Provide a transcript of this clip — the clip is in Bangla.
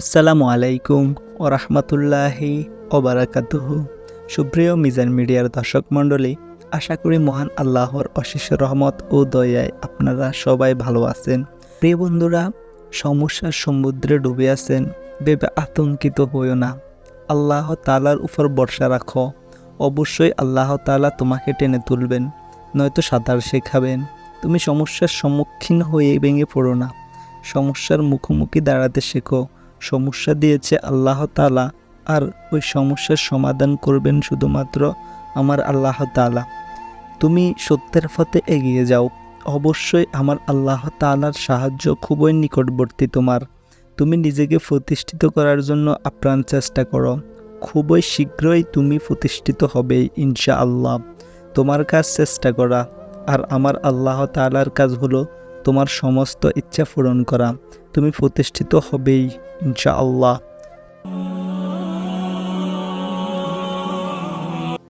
আসসালামু আলাইকুম ও রহমতুল্লাহি ওবারাকাতুহু সুপ্রিয় মিজান মিডিয়ার দর্শক মণ্ডলী, আশা করি মহান আল্লাহর অশেষ রহমত ও দয়ায় আপনারা সবাই ভালো আছেন। প্রিয় বন্ধুরা, সমস্যার সমুদ্রে ডুবে আছেন, ভেবে আতঙ্কিত হইও না। আল্লাহ তালার উপর ভরসা রাখো। অবশ্যই আল্লাহ তালা তোমাকে টেনে তুলবেন, নয়তো সাঁতার শেখাবেন। তুমি সমস্যার সম্মুখীন হয়ে ভেঙে পড়ো না। সমস্যার মুখোমুখি দাঁড়াতে শেখো। সমস্যা দিয়েছে আল্লাহ তালা আর ওই সমস্যার সমাধান করবেন শুধুমাত্র আমার আল্লাহ তালা তুমি সত্যের পথে এগিয়ে যাও। অবশ্যই আমার আল্লাহ তালার সাহায্য খুবই নিকটবর্তী তোমার। তুমি নিজেকে প্রতিষ্ঠিত করার জন্য আপ্রাণ চেষ্টা করো। খুবই শীঘ্রই তুমি প্রতিষ্ঠিত হবে ইনশা আল্লাহ তোমার কাজ চেষ্টা করা। আর আমার আল্লাহ তালার কাজ হলো তোমার সমস্ত ইচ্ছা পূরণ করা। তুমি প্রতিষ্ঠিত হবেই ইনশা আল্লাহ